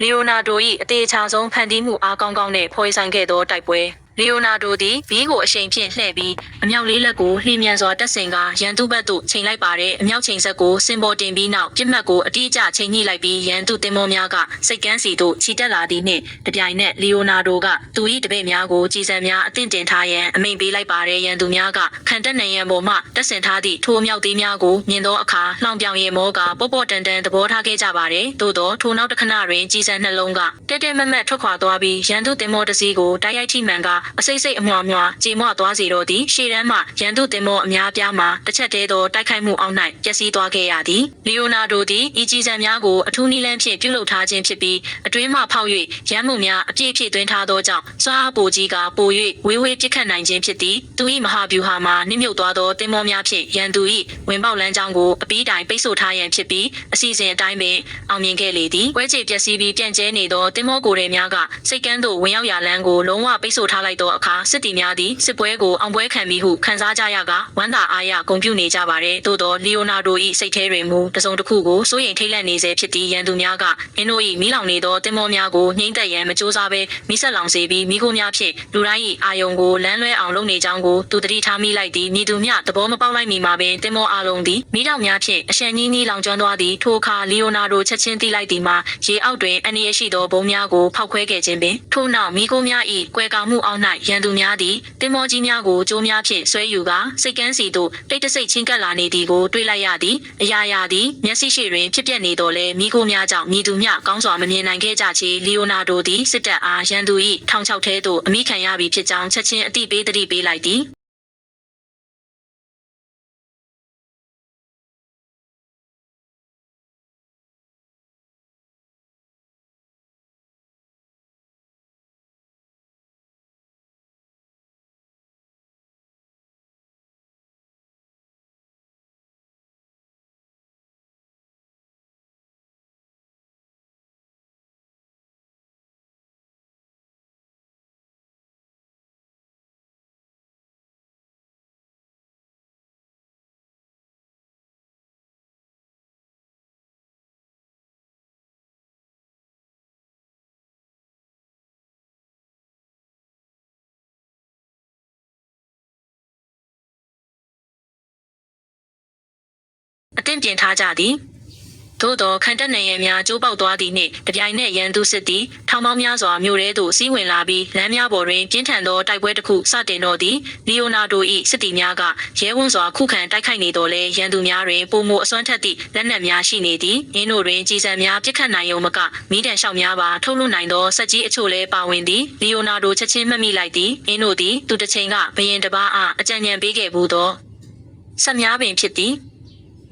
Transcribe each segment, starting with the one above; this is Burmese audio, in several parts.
လီယိုနာဒို၏အသေးချာဆုံးဖန်တီးမှုအားကောင်းကောင်းနဲ့ဖော်ဆိုင်ခဲ့သောတိုက်ပွဲ လီယိုနာဒိုသည်ဘီးကိုအရှိန်ဖြင့်လှည့်ပြီးအမြောက်လေးလက်ကိုလှည့်မြန်စွာတက်ဆင်ကရန်သူဘက်သို့ချိန်လိုက်ပါတဲ့အမြောက်ချိန်ဆက်ကိုစင်ပေါ်တင်ပြီးနောက်ပြစ်မှတ်ကိုအတိအကျချိန်ညှိလိုက်ပြီးရန်သူတင်မောများကစိတ်ကန်းစီသို့ခြိတက်လာသည်နှင့်တပြိုင်နက်လီယိုနာဒိုကသူ၏တပည့်များကိုကြီးစံများအသင့်တင်ထားရန်အမိန့်ပေးလိုက်ပါတဲ့ရန်သူများကခံတက်နိုင်ရန်ပေါ်မှတက်ဆင်ထားသည့်ထိုအမြောက်သေးများကိုမြင်သောအခါလှောင်ပြောင်ရဲမောကပေါ့ပေါ့တန်တန်သဘောထားခဲ့ကြပါတယ်သို့သောထိုနောက်တစ်ခဏတွင်ကြီးစံနှလုံးကတဲတဲမက်မက်ထွက်ခွာသွားပြီးရန်သူတင်မောတစ်စီးကိုတိုက်ရိုက်ထိမှန်ကအစိမ့်စိမ့်အမွှားမွှားကြေမွသွားစေတော့သည်ရှေ့တန်းမှရန်သူတင်မောအများပြားမှတစ်ချက်တည်းသောတိုက်ခိုက်မှုအောက်၌ပျက်စီးသွားခဲ့ရသည်လီယိုနာဒိုသည်ဤကြီးစံများကိုအထူးနည်းလမ်းဖြင့်ပြုလုပ်ထားခြင်းဖြစ်ပြီးအတွင်းမှဖောက်၍ရန်မှုများအပြည့်အပြည့်သွင်းထားသောကြောင့်စွာအားပိုကြီးကပို၍ဝေးဝေးပြစ်ခတ်နိုင်ခြင်းဖြစ်သည်သူ၏မဟာဗျူဟာမှာနစ်မြုပ်သွားသောတင်မောများဖြင့်ရန်သူ၏ဝင်ပေါက်လမ်းကြောင်းကိုအပီးတိုင်ပိတ်ဆို့ထားရန်ဖြစ်ပြီးအစီအစဉ်အတိုင်းပင်အောင်မြင်ခဲ့လေသည်ပွဲချေပျက်စီးပြီးပြန့်ကျဲနေသောတင်မောကိုယ်တွေများကစိတ်ကန်းသို့ဝင်ရောက်ရာလမ်းကိုလုံးဝပိတ်ဆို့ထားလိုက်သောအခါစစ်တီများသည်စစ်ပွဲကိုအောင်ပွဲခံပြီးဟုခန်းစားကြရကဝမ်းသာအားရဂုဏ်ပြုနေကြပါတဲ့သို့သောလီယိုနာဒို၏စိတ်ထဲတွင်မူတစုံတစ်ခုကိုစိုးရိမ်ထိတ်လန့်နေစေဖြစ်သည့်ရန်သူများကမင်းတို့၏မိလောင်နေသောတင်မောများကိုငြိမ့်သက်ရန်မကြိုးစားဘဲမိဆက်လောင်စေပြီးမိခိုးများဖြင့်လူတိုင်း၏အာယုံကိုလမ်းလွဲအောင်လုပ်နေကြောင်းကိုသူတတိထားမိလိုက်သည်မိသူမျှသဘောမပေါက်လိုက်မီမှာပင်တင်မောအလုံးသည်မိတောင်များဖြင့်အရှန်ကြီးကြီးလောင်ကျွမ်းသွားသည်ထိုအခါလီယိုနာဒိုချက်ချင်းသိလိုက်သည်မှာရေအောက်တွင်အနေရရှိသောဘုံများကိုဖောက်ခွဲခဲ့ခြင်းပင်ထို့နောက်မိခိုးများ၏ကွယ်ကာမှုအောက်၌ရန်သူများသည်တင်မောကြီးများကိုကြိုးများဖြင့်ဆွဲယူကာစိတ်ကန်းစီသို့တိတ်တဆိတ်ချင်းကပ်လာနေသည်ကိုတွေ့လိုက်ရသည်အရာရာသည်မျက်စိရှိတွင်ဖြစ်ပျက်နေတော်လဲမိခိုးများကြောင့်မိသူမျှကောင်းစွာမမြင်နိုင်ခဲ့ကြချေလီယိုနာဒိုသည်စစ်တပ်အားရန်သူ၏ထောင်ချောက်ထဲသို့အမိခံရပြီဖြစ်ကြောင်းချက်ချင်းအတိပေးသတိပေးလိုက်သည် အသင့်ပြင်ထားကြသည်သို့သောခံတက်နေရန်များကျိုးပေါက်သွားသည်နှင့်တပြိုင်နက်ရန်သူစစ်သည်ထောင်ပေါင်းများစွာမြို့ထဲသို့စီးဝင်လာပြီးလမ်းများပေါ်တွင်ပြင်းထန်သောတိုက်ပွဲတစ်ခုစတင်တော့သည်လီယိုနာဒို၏စစ်သည်များကရဲဝန်းစွာခုခံတိုက်ခိုက်နေတော်လဲရန်သူများတွင်ပုံမအစွမ်းထက်သည့်လက်နက်များရှိနေသည်အင်းတို့တွင်ကြီးစံများပြစ်ခတ်နိုင်ုံမကမိတန်လျှောက်များပါထုတ်လွှတ်နိုင်သောစက်ကြီးအချို့လည်းပါဝင်သည်လီယိုနာဒိုချက်ချင်းမှတ်မိလိုက်သည်အင်းတို့သည်သူတစ်ချိန်ကဘရင်တစ်ပါးအားအကြံဉာဏ်ပေးခဲ့ဘူးသောဆက်များပင်ဖြစ်သည်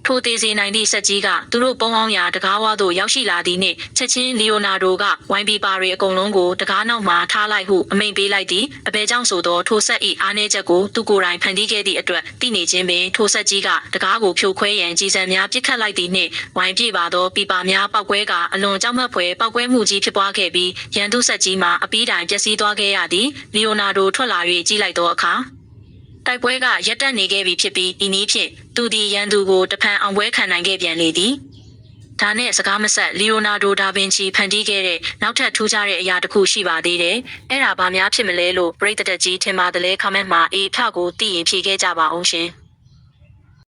ထိုသေးစေနိုင်သည့်ဆက်ကြီးကသူတို့ပုံအောင်ရာတကားဝါသို့ရောက်ရှိလာသည်နှင့်ချက်ချင်းလီယိုနာဒိုကဝိုင်းပီပါရီအကုန်လုံးကိုတကားနောက်မှထားလိုက်ဟုအမိန့်ပေးလိုက်သည်အဘဲကြောင့်ဆိုသောထိုဆက်၏အားနည်းချက်ကိုသူကိုယ်တိုင်ဖန်တီးခဲ့သည့်အတွက်သိနေခြင်းပင်ထိုဆက်ကြီးကတကားကိုဖြိုခွဲရန်ကြီးစံများပြစ်ခတ်လိုက်သည်နှင့်ဝိုင်းပြေပါသောပီပါများပောက်ကွဲကအလွန်ကြောက်မက်ဖွယ်ပောက်ကွဲမှုကြီးဖြစ်ပွားခဲ့ပြီးရန်သူဆက်ကြီးမှာအပီးတိုင်ပျက်စီးသွားခဲ့ရသည်လီယိုနာဒိုထွက်လာ၍ကြီးလိုက်သောအခါ တိုက်ပွဲကရပ်တန့်နေခဲ့ပြီဖြစ်ပြီးဤနည်းဖြင့်သူသည်ရန်သူကိုတဖန်အောင်ပွဲခံနိုင်ခဲ့ပြန်လေသည်ဒါနဲ့စကားမဆက်လီယိုနာဒိုဒါဗင်ချီဖန်တီးခဲ့တဲ့နောက်ထပ်ထူးခြားတဲ့အရာတစ်ခုရှိပါသေးတယ်။အဲ့ဒါဘာများဖြစ်မလဲလို့ပရိသတ်ကြီးထင်ပါတယ် comment မှာအေးဖြကိုသိရင်ဖြေခဲ့ကြပါအောင်ရှင်။